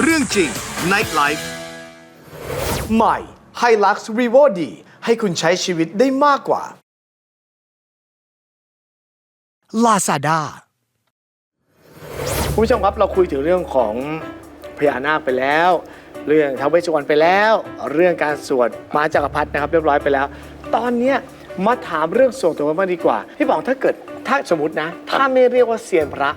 เรื่องจริง Night Life ใหม่ Hilux Revo D ให้คุณใช้ชีวิตได้มากกว่า Lazada คุณผู้ชมครับเราคุยถึงเรื่องของพญานาคไปแล้ว เรื่องท้าวเวสสุวรรณไปแล้ว เรื่องการสวดม้าจักรพรรดินะครับ เรียบร้อยไปแล้ว ตอนเนี้ยมาถามเรื่องส่วนตัวกันบ้างดีกว่าพี่บอกถ้าเกิดถ้าสมมตินะ ถ้าไม่เรียกว่าเซียนพระ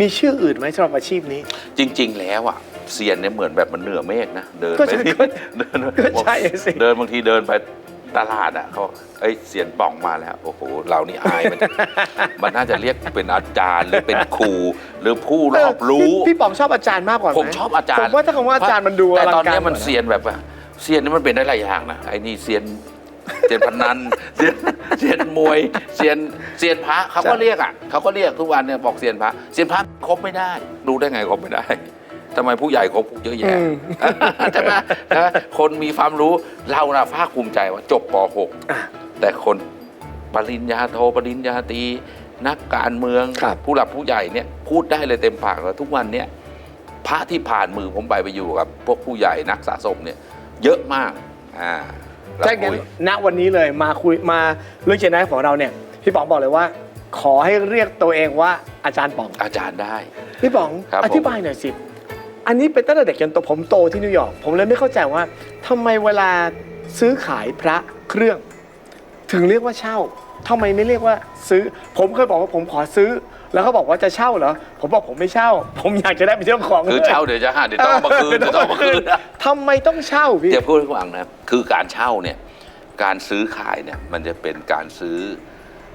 มีชื่ออื่นไหมสำหรับอาชีพนี้ จริงๆ แล้วอะ เซียนเนี่ยเหมือนแบบมันเหนือเมฆนะเดินก็ไปใช่ที่ก็เดินก็ใช่สิ เดินบางทีเดินไปตลาดอะเขาเอ้ยเซียนป่องมาแล้วโอ้โหเรานี่อายมัน มันน่าจะเรียกเป็นอาจารย์หรือเป็นครูหรือผู้รอบรู้พี่พี่ป๋องชอบอาจารย์มากกว่าไหผมชอบอาจารย์ผมว่าถ้าคำว่าอาจารย์มันดูแต่ตอนลังการเนี้ยมันกว่าะเซียนแบบว่าเซียนนี่มันเป็นได้หลายอย่างนะไอ้นี่เซียนเซียนพนันเซียนเซียนมวยเซียนเซียนพระเขาก็เรียกอะเขาก็เรียกทุกวันเนี่ยบอกเซียนพระเซียนพระครบไม่ได้รู้ได้ไงครบไม่ได้ ทำไมผู้ใหญ่ครบเยอะแยะใช่ไหมใช่ไหมคนมีความรู้เราน่ะภาคภูมิใจว่าจบป .6 แต่คนปริญญาโทปริญญาตรีนักการเมืองครับผู้หลักผู้ใหญ่เนี่ยพูดได้เลยเต็มปากแล้วทุกวันเนี่ยพระที่ผ่านมือผมไปไปอยู่กับพวกผู้ใหญ่นักสะสมเนี่ยเยอะมากอ่าเราถ้างั้นคุยณวันนี้เลยมาคุยมาเรื่องเจนไนของเราเนี่ยพี่ป๋องบอกเลยว่า ขอให้เรียกตัวเองว่าอาจารย์ป๋องอาจารย์ได้ พี่ป๋องครับผมอธิบายหน่อยสิ อันนี้เป็นตั้งแต่เด็กจนโตผมโตที่นิวยอร์กผมเลยไม่เข้าใจว่าทำไมเวลาซื้อขายพระเครื่อง ถึงเรียกว่าเช่าทำไมไม่เรียกว่าซื้อ ผมเคยบอกว่าผมขอซื้อ แล้วเขาบอกว่าจะเช่าเหรอผมบอกผมไม่เช่า ผมอยากจะได้เป็นเจ้าของคือลยเช่าเดี๋ยวจะหาเดี๋ยวต้องเอามาคืนเดี๋ยวต้องเอามาคืนทำไมต้องเช่าพี่เดี๋ยวพูดให้ฟังนะคือการเช่าเนี่ยการซื้อขายเนี่ยมันจะเป็นการซื้อ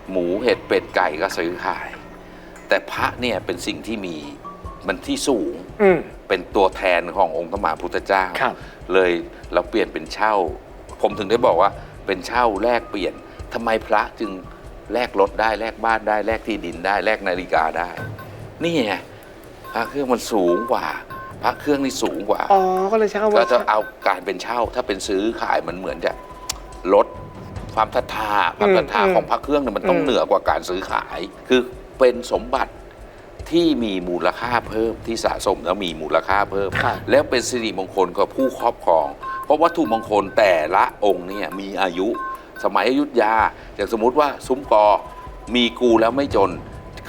หมูเห็ดเป็ดไก่ก็ซื้อขาย แต่พระเนี่ยเป็นสิ่งที่มี มันที่สูง อืม เป็นตัวแทนขององค์พระมหาพุทธเจ้า ครับ เลยเราเปลี่ยนเป็นเช่า ผมถึงได้บอกว่าเป็นเช่าแลกเปลี่ยนทำไมพระจึงแลกรถได้แลกบ้านได้แลกที่ดินได้แลกนาฬิกาได้ นี่ไงพระเครื่องมันสูงกว่า พระเครื่องนี่สูงกว่า อ๋อ ก็เลยใช้คำก็ว่า จะเอาการเป็นเช่าถ้าเป็นซื้อขายมันเหมือนจะลดความทัทาความทัทาของพระเครื่องเนี่ยมันต้องเหนือกว่าการซื้อขาย คือเป็นสมบัติ ที่มีมูลค่าเพิ่มที่สะสมแล้วมีมูลค่าเพิ่ม ครับ แล้วเป็นสิริมงคลกับผู้ครอบครอง เพราะวัตถุมงคลแต่ละองค์เนี่ยมีอายุ สมัยอยุธยาอย่างสมมุติว่าซุ้มกอมีกูแล้วไม่จน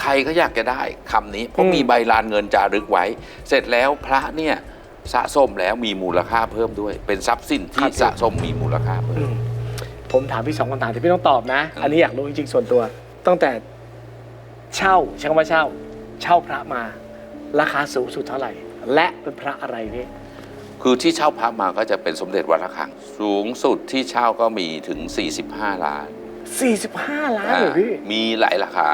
ใครก็อยากจะได้คำนี้ เพราะมีใบลานเงินจารึกไว้ เสร็จแล้วพระเนี่ยสะสมแล้วมีมูลค่าเพิ่มด้วย เป็นทรัพย์สินที่สะสมมีมูลค่าเพิ่มผมถามพี่สองคำถามที่พี่ต้องตอบนะอืมอันนี้อยากรู้จริงๆส่วนตัว ตั้งแต่เช่าใช้คำว่าเช่า เช่าพระมา ราคาสูงสุดเท่าไหร่ และเป็นพระอะไรพี่คือที่เช่าพระมาก็จะเป็นสมเด็จวัดระฆัง สูงสุดที่เช่าก็มีถึง 45 ล้าน 45 ล้านเลยพี่อ่ามีหลายราคา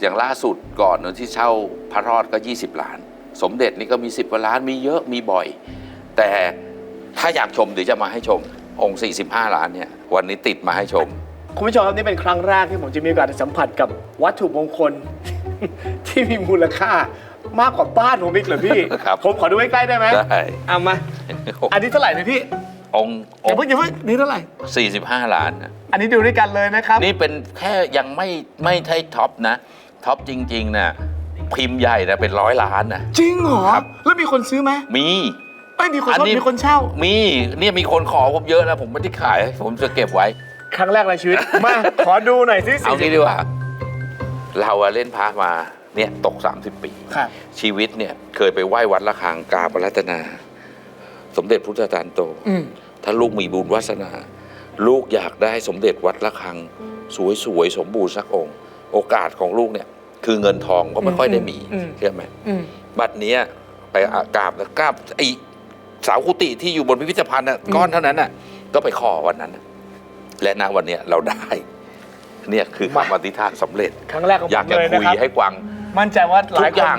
อย่างล่าสุดก่อนเนอะที่เช่าพระรอดก็ 20 ล้าน สมเด็จนี่ก็มี 10กว่าล้านมีเยอะมีบ่อย แต่ถ้าอยากชมเดี๋ยวจะมาให้ชมองค์ 45 ล้านเนี่ยวันนี้ติดมาให้ชม คุณผู้ชมครับนี่เป็นครั้งแรกที่ผมจะมีโอกาสได้สัมผัสกับวัตถุมงคล ที่มีมูลค่ามากกว่าบ้านผมอีกเหรอพี่ครับ ผมขอดูใกล้ๆได้ไหมได้ เอามา อันนี้เท่าไหร่นะพี่องค์อย่าเพิ่งอย่าเพิ่งนี่เท่าไหร่45 ล้านนะอันนี้ดูด้วยกันเลยนะครับนี่เป็นแค่ยังไม่ไม่ใช่ท็อปนะ ท็อปจริงๆนะพิมพ์ใหญ่นะเป็นร้อยล้านนะ จริงเหรอครับ แล้วมีคนซื้อไหมมี ไม่มีคนอันชอบนี้มีคนเช่า มีเนี่ยมีคนขอผมเยอะนะผมไม่ได้ขาย ผมจะเก็บไว้ ครั้งแรกในชีวิต มา ขอดูหน่อยสิเอางี้ดีกว่า เราอะเล่นพามาเนี่ยตก 30 ปี ครับชีวิตเนี่ยเคยไปไหว้วัดระฆังกราบอารัตนา สมเด็จพุทธจารย์โต อืมถ้าลูกมีบุญวาสนา ลูกอยากได้สมเด็จวัดระฆัง สวยๆ สมบูรณ์สักองค์ โอกาสของลูกเนี่ย คือเงินทองก็ไม่ค่อยได้มีอืม เชื่อไหมอืม บัดเนี้ยไปอากราบกราบไอเสากุฏิที่อยู่บนพิพิธภัณฑ์น่ะก้อนเท่านั้นน่ะ ก็ไปขอวันนั้นน่ะและณวันเนี้ยเราได้ เนี่ยคือคำอธิษฐานสำเร็จ ครั้งแรกของผอยากมจะเลยนะคุยครับ ให้กวาง มั่นใจว่าหทุลายกคนอย่าง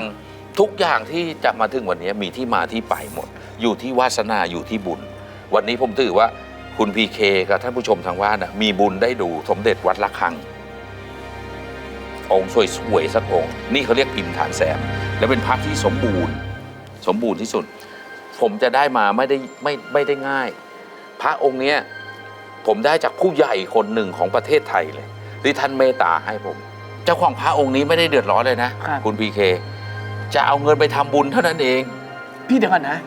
ทุกอย่างที่จะมาถึงวันนี้มีที่มาที่ไปหมด อยู่ที่วาสนาอยู่ที่บุญ วันนี้ผมถือว่าคุณพีเคกับท่านผู้ชมทางบ้านน่ะมีบุญได้ดูสมเด็จวัดระฆัง องค์สวยๆสักองค์นี่เขาเรียกพิมพ์ฐานแสมและเป็นพระที่สมบูรณ์ สมบูรณ์ที่สุด ผมจะได้มาไม่ได้ไม่ไม่ได้ง่าย พระองค์เนี้ยผมได้จากผู้ใหญ่คนหนึ่งของประเทศไทยเลย ที่ท่านเมตตาให้ผม เจ้าของพระองค์นี้ไม่ได้เดือดร้อนเลยนะ ครับ คุณพีเค จะเอาเงินไปทำบุญเท่านั้นเอง พี่เดี๋ยวก่อนนะ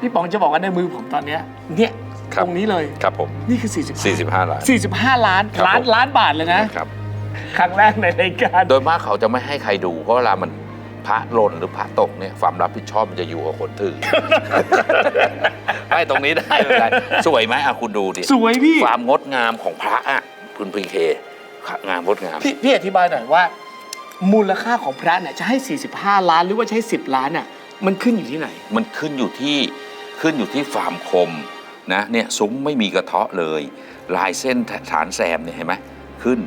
พี่ป๋องจะบอกว่าในมือผมตอนเนี้ยเนี่ยครับ ตรงนี้เลย ครับผม นี่คือ45 45ล้าน 45 ล้านครับล้านผม ล้านบาทเลยนะ ครับ ครั้งแรกในรายการ โดยมากเขาจะไม่ให้ใครดู เพราะเวลามันพระหล่นหรือพระตกเนี่ยความรับผิดชอบมันจะอยู่กับคนถือให้ตรงนี้ได้ไม่เป็นไรสวยไหมอะคุณดูดิสวยพี่ ความงดงามของพระอะ คุณพีเคงามงดงาม พี่พี่อธิบายหน่อยว่า มูลค่าของพระเนี่ยจะให้ 45 ล้านหรือว่าจะให้10 ล้านน่ะมันขึ้นอยู่ที่ไหน มันขึ้นอยู่ที่ขึ้นอยู่ที่ความคมนะเนี่ยซุ้มไม่มีกระเทาะเลย ลายเส้นฐานแซมเนี่ยเห็นไหมขึ้น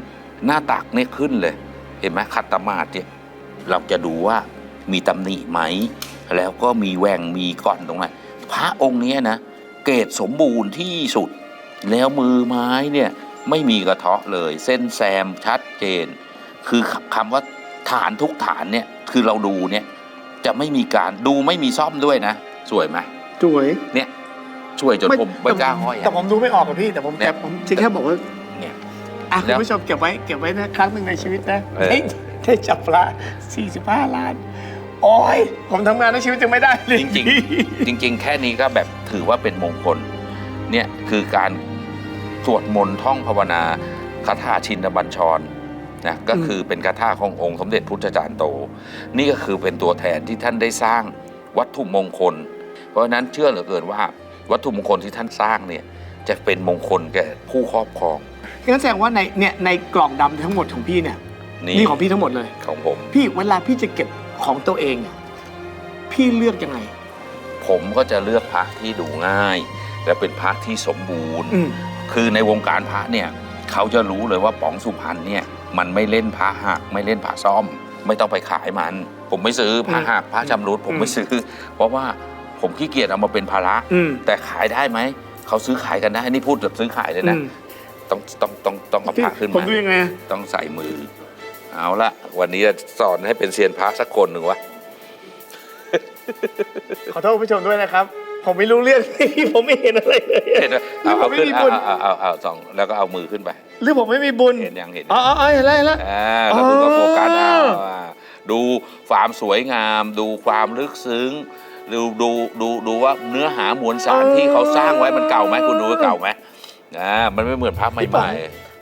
หน้าตักเนี่ยขึ้นเลย เห็นไหมขัดตมาดเนี่ยเราจะดูว่ามีตำหนิไหม แล้วก็มีแหว่งมีก่อนตรงไหนพระองค์เนี้ยนะ เกรดสมบูรณ์ที่สุด แล้วมือไม้เนี่ย ไม่มีกระเทาะเลย เส้นแซมชัดเจน คือคำว่าฐานทุกฐานเนี่ยคือเราดูเนี่ยจะไม่มีการดูไม่มีซ่อมด้วยนะ สวยไหมสวยเนี่ยช่วยจนผมไม่กล้าห้อยแต่อะผมดูไม่ออกกับพี่แต่ผมเนี่ยแต่ผมจริงแค่บอกว่าเนี่ยอะแล้คุณวผู้ชมเก็บไว้เก็บไว้นะครั้งหนึ่งในชีวิตนะเออได้ได้จับพระ45 ล้าน โอ้ย ผมทำงานในชีวิตยังไม่ได้เลยจริงๆจริง ๆ แค่นี้ก็แบบถือว่าเป็นมงคล เนี่ยคือการ สวดมนต์ท่องภาวนาคาถาชินบัญชรนะก็คือเป็นคาถาขององค์สมเด็จพุทธจารย์โต นี่ก็คือเป็นตัวแทนที่ท่านได้สร้างวัตถุมงคล เพราะฉะนั้นเชื่อเหลือเกินว่า วัตถุมงคลที่ท่านสร้างเนี่ยจะเป็นมงคลแก่ผู้ครอบครองงั้นแสดงว่าในเนี่ยในกล่องดำทั้งหมดของพี่เนี่ยนี่นี่ของพี่ทั้งหมดเลยของผม พี่เวลาพี่จะเก็บของตัวเองอะพี่เลือกยังไง ผมก็จะเลือกพระที่ดูง่าย และเป็นพระที่สมบูรณ์อืม คือในวงการพระเนี่ยเขาจะรู้เลยว่าป๋องสุพรรณเนี่ยมันไม่เล่นพระหักไม่เล่นพระซ่อม ไม่ต้องไปขายมัน ผมไม่ซื้อพระหักพระชำรุดผมไม่ซื้อ เพราะว่าผมขี้เกียจเอามาเป็นภาระอืมแต่ขายได้ไหมเขาซื้อขายกันได้นี่พูดแบบซื้อขายเลยนะอืมต้องต้องต้องต้องเอาพี่พระขึ้นผมมาดูยังไงอะต้องใส่มือ เอาละวันนี้จะสอนให้เป็นเซียนพระสักคนหนึ่งวะขอโทษคุณผู้ชมด้วยนะครับ ผมไม่รู้เรื่องผมไม่เห็นอะไรเลย เห็นไหมหรือเอาผมเอาไม่ขึ้นมีเอาบุญเอาเอาเอาสองแล้วก็เอามือขึ้นไป หรือผมไม่มีบุญเห็นยังเห็นอ๋ออ๋ออ๋อเห็นแล้วเห็นแล้ว อ่าแล้วคุณก็อ๋อโฟกัสเอาอ่าดูความสวยงาม ดูความลึกซึ้ง ดูดูดูดูว่าเนื้อหามวลสารที่เขาสร้างไว้มันเก่าไหมคุณดูว่าเก่าไหมอ่ามันไม่เหมือนพระใหม่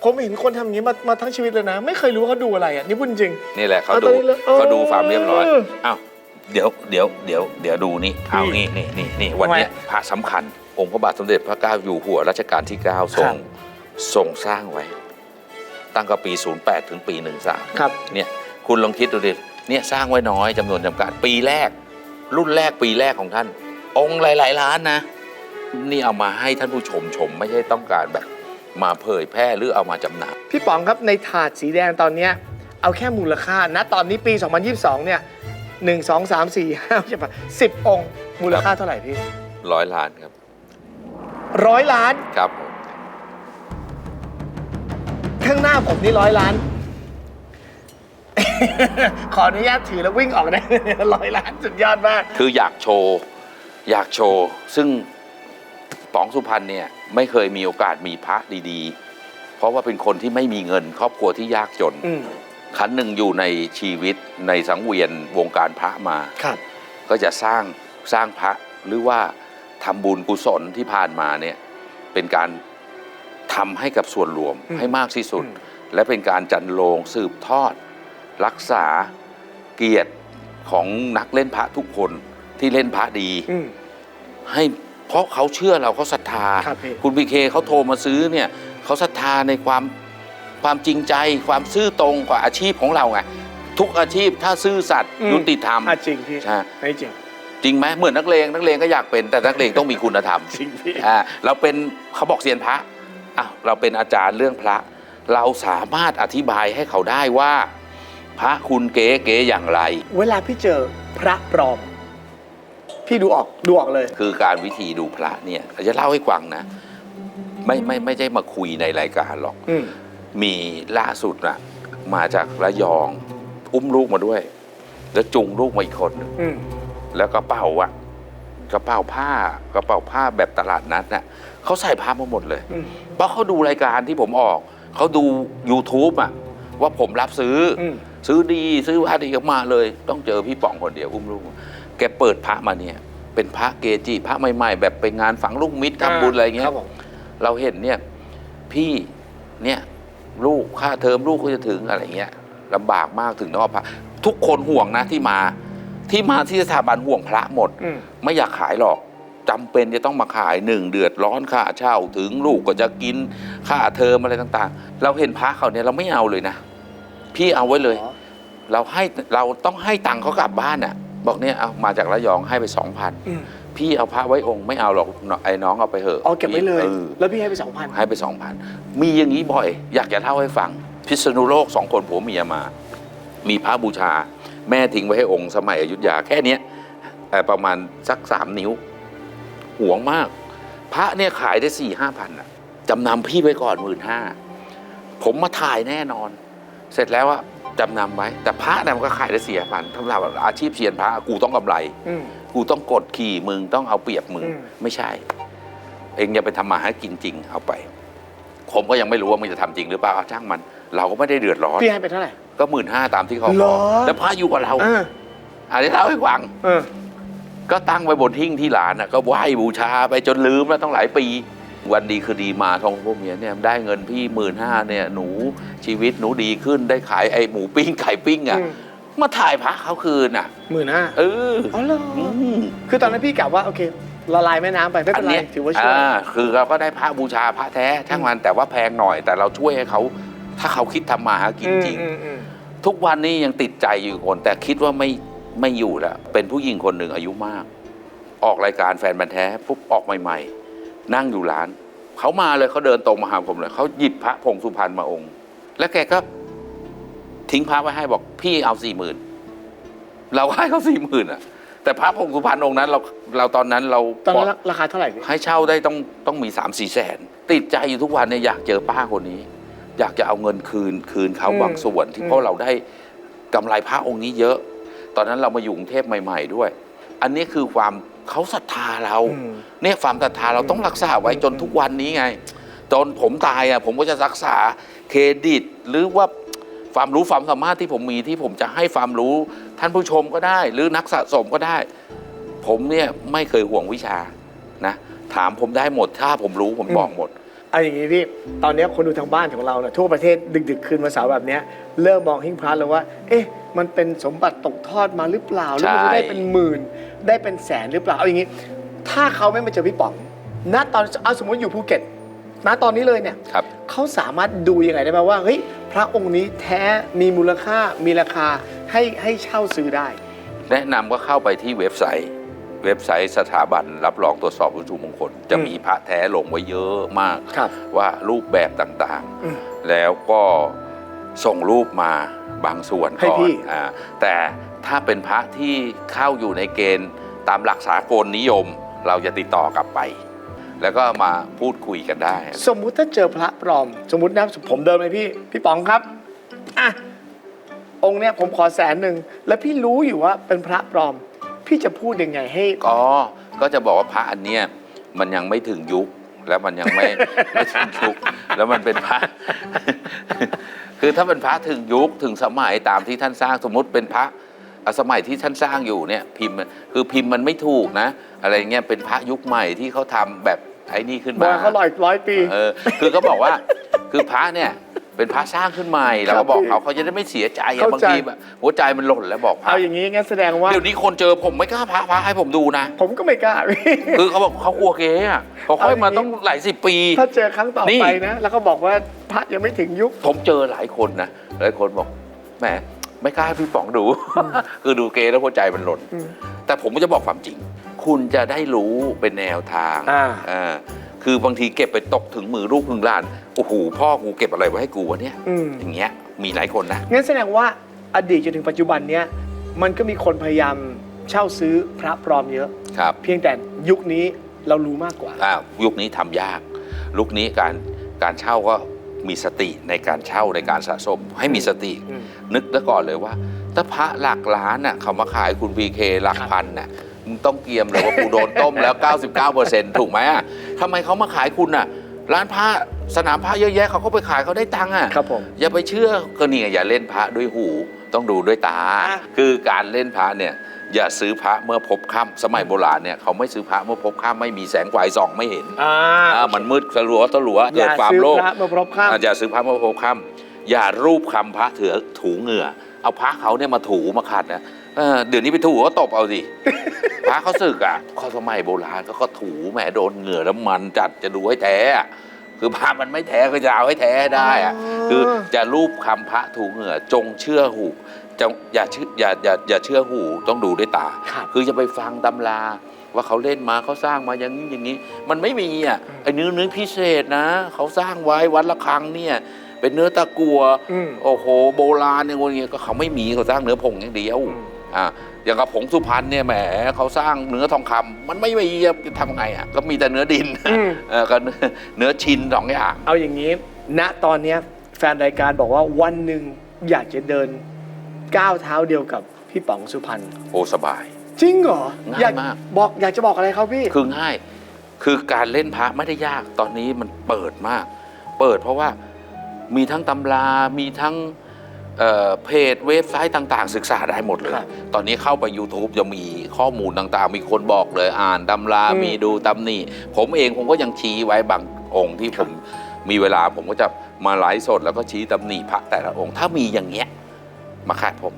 ผมเห็นคนทำอย่างนี้มามาทั้งชีวิตเลยนะ ไม่เคยรู้ว่าเขาดูอะไรอะนี่พูดจริง ๆ นี่แหละเขาเอาดูตอนนี้เลยเขาดูความเรียบร้อยเอออ้าว เดี๋ยวเดี๋ยวเดี๋ยวเดี๋ยวดูนี่เอานี่นี่นี่นี่วันเนี้ยทำไมพระสำคัญ องค์พระบาทสมเด็จพระเก้าอยู่หัวรัชกาลที่ 9 ทรงทรงสร้างไว้ ตั้งแต่ปี 08 ถึงปี 13 ครับ เนี่ยคุณลองคิดดูดิเนี่ยสร้างไว้น้อยจำนวนจำกัดปีแรก รุ่นแรกปีแรกของท่าน องค์หลาย ๆ ล้านนะ นี่เอามาให้ท่านผู้ชมชม ไม่ใช่ต้องการแบบมาเผยแพร่หรือเอามาจำหน่าย พี่ป๋องครับในถาดสีแดงตอนเนี้ยเอาแค่มูลค่านะตอนนี้ปี 2022 เนี่ย หนึ่งสองสามสี่ห้าใช่ปะสิบองค์มูลค่าเท่าไหร่พี่ร้อยล้านครับ ร้อยล้านครับข้างหน้าผมนี่ร้อยล้าน ขออนุญาตถือแล้ววิ่งออกได้ร้อยล้านสุดยอดมาก คืออยากโชว์ อยากโชว์ ซึ่งป๋องสุพรรณเนี่ย ไม่เคยมีโอกาสมีพระดีๆ เพราะว่าเป็นคนที่ไม่มีเงิน ครอบครัวที่ยากจน อืม ครั้นหนึ่งอยู่ในชีวิตในสังเวียนวงการพระมา ครับ ก็จะสร้างสร้างพระหรือว่าทำบุญกุศลที่ผ่านมาเนี่ยเป็นการทำให้กับส่วนรวมอืมให้มากที่สุด อืม และเป็นการจันโลงสืบทอด รักษาเกียรติของนักเล่นพระทุกคนที่เล่นพระดี อืม ให้เพราะเขาเชื่อเราเขาศรัทธาครับพี่คุณพีเคเขาโทรมาซื้อเนี่ยเขาศรัทธาในความ ความจริงใจความซื่อตรงกว่าอาชีพของเราไงทุกอาชีพถ้าซื่อสัตย์อืม ยุติธรรม อะจริงพี่ใช่ ไม่จริง จริงไหมเหมือนนักเลงนักเลงก็อยากเป็นแต่นักเลงต้องมีคุณธรรม จริงพี่ อ่าเราเป็นเขาบอกเซียนพระอ้าวเราเป็นอาจารย์เรื่องพระ เราสามารถอธิบายให้เขาได้ว่า พระคุณเก๋เก๋อย่างไร เวลาพี่เจอพระปลอม พี่ดูออกดูออกเลย คือการวิธีดูพระเนี่ยจะเล่าให้ฟังนะ ไม่ไม่ไม่ใช่มาคุยในรายการหรอก อืม มีล่าสุดนะมาจากระยอง อุ้มลูกมาด้วย แล้วจุงลูกมาอีกคนหนึ่งอืมแล้วกระเป๋าอะกระเป๋าผ้ากระเป๋าผ้าแบบตลาดนัดน่ะเขาใส่ผ้ามาหมดเลย อืม เพราะเขาดูรายการที่ผมออก เขาดู YouTube อะว่าผมรับซื้อออืมซื้อดีซื้อผ้าดีออกมาเลย ต้องเจอพี่ป๋องคนเดียวอุ้มลูกแกเปิดพระมาเนี่ย เป็นพระเกจิพระใหม่ๆ แบบไปงานฝังลูกมิตรทำบุญอะไรเงี้คย รับผม เราเห็นเนี่ยพี่เนี่ย ลูกค่าเทอมลูกก็จะถึงอะไรเงี้ยลำบากมากถึงต้องเอาพระทุกคนห่วงนะที่มา ที่มาที่สถาบันห่วงพระหมด อืม ไม่อยากขายหรอกจำเป็นจะต้องมาขายหนึ่งเดือดร้อนค่าเช่าถึงลูกก็จะกินค่าเทอมอะไรต่างๆ เราเห็นพระเขาเนี่ยเราไม่เอาเลยนะ พี่เอาไว้เลยอ๋อเราให้เราต้องให้ตังค์เขากลับบ้านอะ บอกเนี่ยเอามาจากระยองให้ไปสองพัน อืม พี่เอาพระไว้องค์ไม่เอาหรอกไอ้น้องเอาไปเถอะเอาเก็บไว้เลย ออแล้วพี่ให้ไปสองพันให้ไปสองพันมีอย่างนี้บ่อย อยากจะเล่าให้ฟัง พิษณุโลกสองคนผัวเมียมา มีพระบูชา แม่ทิ้งไว้ให้องค์สมัยอยุธยาแค่เนี้ยเอ่อประมาณสักสามนิ้วหวงมาก พระเนี่ยขายได้สี่ห้าพันอะจำนำพี่ไว้ก่อนหมื่นห้าผมมาถ่ายแน่นอน เสร็จแล้วอะจำนำไว้ แต่พระเนี่ยมันก็ขายได้สี่พันสำหรับอาชีพเซียนพระกูต้องกำไร อืม กูต้องกดขี่มึงต้องเอาเปรียบมึงอืมไม่ใช่ เองอย่าไปทำมาหากินจริง เอาไป ผมก็ยังไม่รู้ว่ามึงจะทำจริงหรือเปล่าเอาช่างมัน เราก็ไม่ได้เดือดร้อนพี่ให้ไปเท่าไหร่ก็หมื่นห้าตามที่เขาเหรขออแล้วพระอยู่กับเราอ่าอันนี้เล่าให้ฟังเออก็ตั้งไว้บนทิ้งที่หลานน่ะก็ไหว้บูชาไปจนลืมแล้วต้องหลายปี วันดีคือดีมาทองพวกเมียเนี่ยได้เงินพี่หมื่นห้าเนี่ยหนูชีวิตหนูดีขึ้นได้ขายไอ้หมูปิ้งไข่ปิ้งอะอื มมาถ่ายพระเขาคืนอะ หมื่นห้าเอออ๋อเหรออืมคือตอนนั้นพี่กะว่าโอเคละลายแม่น้ำไปไม่เป็นไรอัยถือว่าช่วยอ่คือเราก็ได้พระบูชาพระแท้ช่างมันแต่ว่าแพงหน่อย แต่เราช่วยให้เขาถ้าเขาคิดทำมาหากินจริงอืมอืมทุกวันนี้ยังติดใจอยู่คน แต่คิดว่าไม่ไม่อยู่แล้ว เป็นผู้หญิงคนหนึ่งอายุมาก ออกรายการแฟนบันธุ์แท้ปุ๊บออกใหม่ ๆ นั่งอยู่ร้าน เขามาเลยเขาเดินตรงมาหาผมเลยเขาหยิบพระพงสุพรรณมาองค์ แล้วแกก็ ทิ้งพระไว้ให้บอกพี่เอาสี่หมื่นเราก็ให้เขาสี่หมื่นอะ แต่พระพงสุพรรณองค์นั้นเราเราตอนนั้นเราตอนนั้นราคาเท่าไหร่พี่ให้เช่าได้ต้องต้องมีสามสี่แสนติดใจอยู่ทุกวันเนี่ยอยากเจอป้าคนนี้ อยากจะเอาเงินคืนคืนเขาบางส่วนที่เพราะเราได้กำไรพระองค์นี้เยอะ ตอนนั้นเรามาอยู่กรุงเทพใหม่ ๆ ด้วย อันนี้คือความเขาศรัทธาเราอืมเนี่ยความศรัทธาเราต้องรักษาไว้จนทุกวันนี้ไง จนผมตายอะผมก็จะรักษาเครดิตหรือว่า ความรู้ความสามารถที่ผมมีที่ผมจะให้ความรู้ท่านผู้ชมก็ได้ หรือนักสะสมก็ได้ ผมเนี่ยไม่เคยห่วงวิชานะถามผมได้หมดถ้าผมรู้ผมบอกหมด เอาอย่างนี้พี่ ตอนนี้คนดูทางบ้านของเราเนี่ยทั่วประเทศดึก ๆ คืนวันเสาร์แบบเนี้ยเริ่มมองหิ้งพระแล้วว่า เอ๊ะ มันเป็นสมบัติตกทอดมาหรือเปล่าแล้วมันจะใช่ได้เป็นหมื่น ได้เป็นแสนหรือเปล่าเอาอย่างนี้ ถ้าเขาไม่มาเจอพี่ป๋องณตอนเอาสมมติอยู่ภูเก็ตณตอนนี้เลยเนี่ยครับ เขาสามารถดูยังไงได้ไหมว่าเฮ้ย พระองค์นี้แท้มีมูลค่ามีราคาให้ให้เช่าซื้อได้ แนะนำก็เข้าไปที่เว็บไซต์ เว็บไซต์สถาบันรับรองตรวจสอบวัตถุมงคล จะอืมมีพระแท้ลงไว้เยอะมาก ครับว่ารูปแบบต่างอืมๆ แล้วก็ส่งรูปมาบางส่วนให้ก่อพี่ นอ่าแต่ถ้าเป็นพระที่เข้าอยู่ในเกณฑ์ตามหลักสากลนิยม เราจะติดต่อกลับไป แล้วก็มาพูดคุยกันได้ สมมุติถ้าเจอพระปลอม สมมุตินะผมเดินไปพี่ พี่ป๋องครับอะองค์เนี้ยผมขอแสนหนึ่งแล้วพี่รู้อยู่ว่าเป็นพระปลอม พี่จะพูดยังไงให้ก็ก็จะบอกว่าพระอันเนี้ยมันยังไม่ถึงยุคแล้วมันยังไม่ ไม่ถึงยุคแล้วมันเป็นพระ คือถ้าเป็นพระถึงยุคถึงสมัยตามที่ท่านสร้างสมมติเป็นพระอะสมัยที่ท่านสร้างอยู่เนี่ยพิมพ์คือพิมพ์มันไม่ถูกนะ อะไรเงี้ยเป็นพระยุคใหม่ที่เขาทำแบบ ไอ้นี่ขึ้นบอมากเขารออีกร้อยปี เออคือก็บอกว่า คือพระเนี่ยเป็นพระสร้างขึ้นใหม่เราก็บอกครับเขาเขาจะได้ไม่เสียใจอะเข้าใจ บางทีแบบหัวใจมันหล่นแล้วบอกพระเอาอย่างนี้งั้นแสดงว่าเดี๋ยวนี้คนเจอผมไม่กล้าพระพระให้ผมดูนะ ผมก็ไม่กล้า คือเขาบอกเขากลัวเก๊อะเขาค่อยมาเอาอย่างนี้ต้องหลายสิบปี ถ้าเจอครั้งต่อนี่ ไปนะ แล้วก็บอกว่าพระยังไม่ถึงยุค ผมเจอหลายคนนะหลายคนบอกแหมไม่กล้าให้พี่ป๋องดู คือดูเกแล้วหัวใจมันหล่น อืม แต่ผมก็จะบอกความจริง คุณจะได้รู้เป็นแนวทางอ่า อ่าคือบางทีเก็บไปตกถึงมือลูกถึงหลานโอ้โหพ่อกูเก็บอะไรไว้ให้กูวะเนี่ยอืม อย่างเงี้ยมีหลายคนนะ งั้นแสดงว่าอดีตจนถึงปัจจุบันเนี้ยมันก็มีคนพยายามเช่าซื้อพระปลอมเยอะ ครับ เพียงแต่ยุคนี้เรารู้มากกว่า อ่ายุคนี้ทำยากยุคนี้การการเช่าก็มีสติในการเช่าในการสะสม ให้มีสติ อืมนึกซะก่อนเลยว่า ถ้าพระหลักล้านน่ะเขามาขายคุณพีเคหลักพันน่ะ มึงต้องเกียมเลยว่ากูโดนต้มแล้ว 99%ถูกไหมอะทำไมเขามาขายคุณน่ะ ร้านพระสนามพระเยอะแยะเขาก็ไปขายเขาได้ตังค์อะครับผมอย่าไปเชื่อก็นี่ไงอย่าเล่นพระด้วยหู ต้องดูด้วยตา อะ คือการเล่นพระเนี่ย อย่าซื้อพระเมื่อพบค่ำสมัยโบราณเนี่ยเขาไม่ซื้อพระเมื่อพบค่ำไม่มีแสงไฟส่องไม่เห็นอ่าอ่ามันมืดสลัวตะหลัวอเกิดย่าความซื้อโลภ พระเมื่อพรบข้ามอ่าอย่าซื้อพระเมื่อพบค่ำอย่ารูปคำพระเถือถูเหงื่อ เอาพระเขาเนี่ยมาถูมาขัดนะ เออเดี๋ยวนี้ไปถูก็ตบเอาสิ พระเขาสึกอะเขาสมัยโบราณก็ก็ถูแหมโดนเหงื่อแล้วมันจัดจะดูให้แท้อะคือพระมันไม่แท้ก็จะเอาให้แท้ให้ได้อะอ๋อคือจะรูปคำพระถูเหงื่อจงเชื่อหูจะอย่าเชื่ออย่าอย่าอย่าเชื่อหูต้องดูด้วยตา ครับ คือจะไปฟังตำรา ว่าเขาเล่นมาเขาสร้างมาอย่างนี้อย่างนี้ มันไม่มีอะไอ้เนื้อเนื้อพิเศษนะ เขาสร้างไว้วัดละครังเนี่ย เป็นเนื้อตะกัว อืม โอ้โห โบราณเนี่ยคนเงี้ยก็เขาไม่มีเขาสร้างเนื้อผงอย่างเดียว อืม อ่าอย่างกับผงสุพรรณเนี่ยแหมเขาสร้างเนื้อทองคำมันไม่มีจะทำไงอะก็มีแต่เนื้อดินอืมเออก็เนื้อเนื้อชินสองอย่างเอาอย่างนี้ ณตอนเนี้ยแฟนรายการบอกว่าวันหนึ่งอยากจะเดินก้าวเท้าเดียวกับพี่ป๋องสุพรรณโอ้สบาย จริงเหรอง่ายอยากมากบอกอยากจะบอกอะไรเขาพี่คือง่าย คือการเล่นพระไม่ได้ยากตอนนี้มันเปิดมาก เปิดเพราะว่ามีทั้งตำรา มีทั้ง เอ่อเพจเว็บไซต์ต่างๆ ศึกษาได้หมดเลยครับตอนนี้เข้าไป YouTube จะมีข้อมูลต่างๆ มีคนบอกเลยอ่านตำราอืมมีดูตำหนิผมเองผมก็ยังชี้ไว้บางองค์ที่ผมมีเวลาผมก็จะมาไลฟ์สดแล้วก็ชี้ตำหนิพระแต่ละองค์ ถ้ามีอย่างเงี้ยมาคาดผม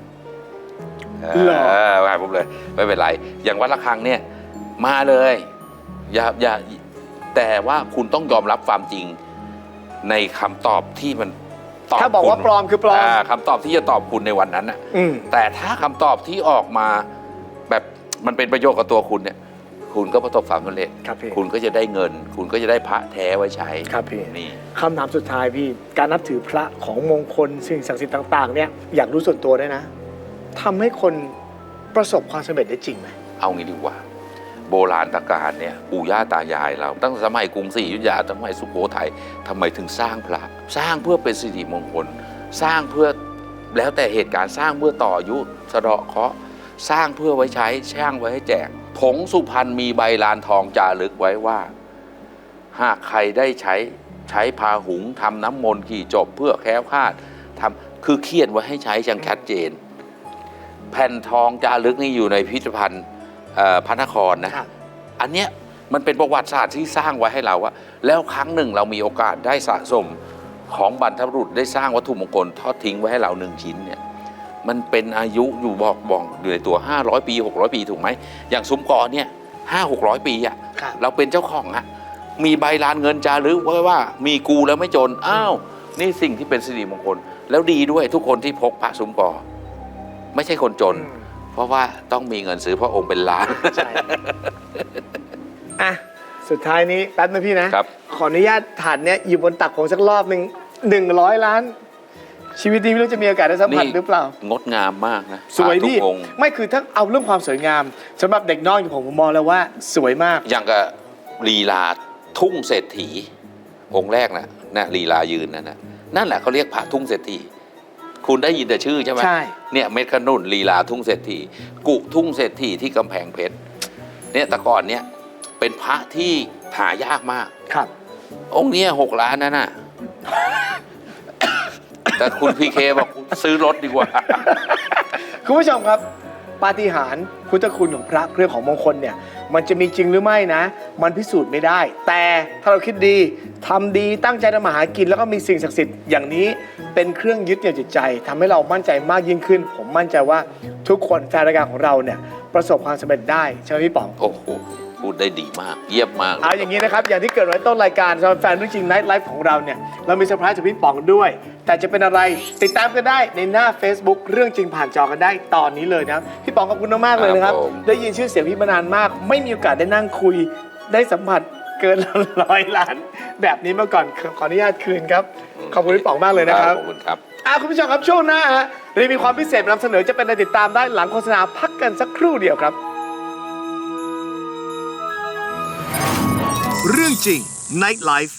เอเหรออมาผมเลยไม่เป็นไร อย่างวัดละคังเนี่ยมาเลยอย่าอย่าแต่ว่าคุณต้องยอมรับความจริงในคำตอบที่มัน ตอบถ้าบอกว่าคุณปลอมคือปลอมาคำตอบที่จะตอบคุณในวันนั้นน่ะอืม แต่ถ้าคำตอบที่ออกมาแบบมันเป็นประโยชน์กับตัวคุณเนี่ย คุณก็ประสบความสำเร็จครับพี่คุณก็จะได้เงิน คุณก็จะได้พระแท้ไว้ใช้ครับพี่ นี่ คำถามสุดท้ายพี่ การนับถือพระของมงคลสิ่งศักดิ์สิทธิ์ต่าง ๆ เนี่ยอยากรู้ส่วนตัวด้วยนะทำให้คนประสบความสำเร็จได้จริงไหม เอางี้ดีกว่า โบราณตการเนี่ยปู่ย่าตายายเรา ตั้งแต่สมัยกรุงศรีอยุธยาสมัยสุโขทัยทำไมถึงสร้างพระ สร้างเพื่อเป็นสิริมงคล สร้างเพื่อแล้วแต่เหตุการณ์สร้างเพื่อต่ออายุสะเดาะเคราะห์สร้างเพื่อไว้ใช้ช่างไว้ให้แจกผงสุพรรณมีใบลานทองจารึกไว้ว่า หากใครได้ใช้ใช้พาหุงทำน้ำมนต์ขี่จบเพื่อแคล้วคลาดทำคือเขียนไว้ให้ใช้อย่างชัดเจน แผ่นทองจารึกนี่อยู่ในพิพิธภัณฑ์ เอ่อพระนครนะ ครับ อันเนี้ยมันเป็นประวัติศาสตร์ที่สร้างไว้ให้เราว่าแล้วครั้งหนึ่งเรามีโอกาสได้สะสมของบรรพบุรุษได้สร้างวัตถุมงคลทอดทิ้งไว้ให้เราหนึ่งชิ้นเนี่ย มันเป็นอายุอยู่บอกบอกอยู่ในตัว 500 ปี 600 ปีถูกไหม อย่างซุ้มกอเนี่ยห้าหกร้อยปีอะครับ เราเป็นเจ้าของอะมีใบลานเงินจารึกไว้ว่า มีกูแล้วไม่จน อ้าว นี่สิ่งที่เป็นสิริมงคล แล้วดีด้วยทุกคนที่พกพระซุ้มกอ ไม่ใช่คนจน อืม เพราะว่าต้องมีเงินซื้อพระองค์เป็นล้านใช่อะ สุดท้ายนี้แป๊บนะพี่นะ ครับ ขออนุญาตฐานเนี้ยอยู่บนตักของสักรอบหนึ่งหนึ่งร้อยล้าน ชีวิตนี้ไม่รู้จะมีโอกาสได้สัมผัสหรือเปล่า งดงามมากนะสวยพระทุพี่ กองค์ไม่คือถ้าเอาเรื่องความสวยงามสำหรับเด็กน้อยอย่างผมผมมองแล้วว่าสวยมาก อย่างกับลีลาทุ่งเศรษฐี องค์แรกนะนะลีลายืนนั่นนะนั่นแหละเขาเรียกพระทุ่งเศรษฐี คุณได้ยินแต่ชื่อใช่ไหมใช่ เนี่ยเม็ดขนุนลีลาทุ่งเศรษฐีกุทุ่งเศรษฐีที่กำแพงเพชรเนี่ยแต่ก่อนเนี่ยเป็นพระที่หายากมาก ครับ องค์เนี้ยหกล้านนั่นน่ะ แต่คุณพีเคบอกซื้อรถดีกว่า คุณผู้ชมครับ ปาฏิหาริย์พุทธคุณของพระเครื่องของมงคลเนี่ยมันจะมีจริงหรือไม่นะ มันพิสูจน์ไม่ได้ แต่ถ้าเราคิดดีทำดีตั้งใจทำมาหากินแล้วก็มีสิ่งศักดิ์สิทธิ์อย่างนี้เป็นเครื่องยึดเหนี่ยวจิตใจทำให้เรามั่นใจมากยิ่งขึ้น ผมมั่นใจว่าทุกคนแฟนรายการของเราเนี่ยประสบความสำเร็จได้ใช่ไหมพี่ป๋อง โอ้โห พูดได้ดีมาก เยี่ยมมากลยเอาอย่างนี้นะครับ อย่างที่เกิดไว้ต้นรายการสำหรับแฟนเรื่องจริงไนท์ไลฟ์ของเราเนี่ย เรามีเซอร์ไพรส์จากพี่ป๋องด้วย แต่จะเป็นอะไรติดตามกันได้ในหน้า Facebook เรื่องจริงผ่านจอกันได้ตอนนี้เลยนะครับพี่ป๋องขอบคุณมากๆเลยนะครับครับผมได้ยินชื่อเสียงพี่มานานมาก ไม่มีโอกาสได้นั่งคุย ได้สัมผัสเกินร้อยล้าน แบบนี้มาก่อนขออนุญาตคืนครับขอบคุณพี่ป๋องมากเลยนะครับขอบคุณครับอะคุณผู้ชมครับช่วงหน้าฮะเรามีความพิเศษมานำเสนอจะเป็นอะไรติดตามได้หลังโฆษณาพักกันสักครู่เดียวครับ เรื่องจริง Night Life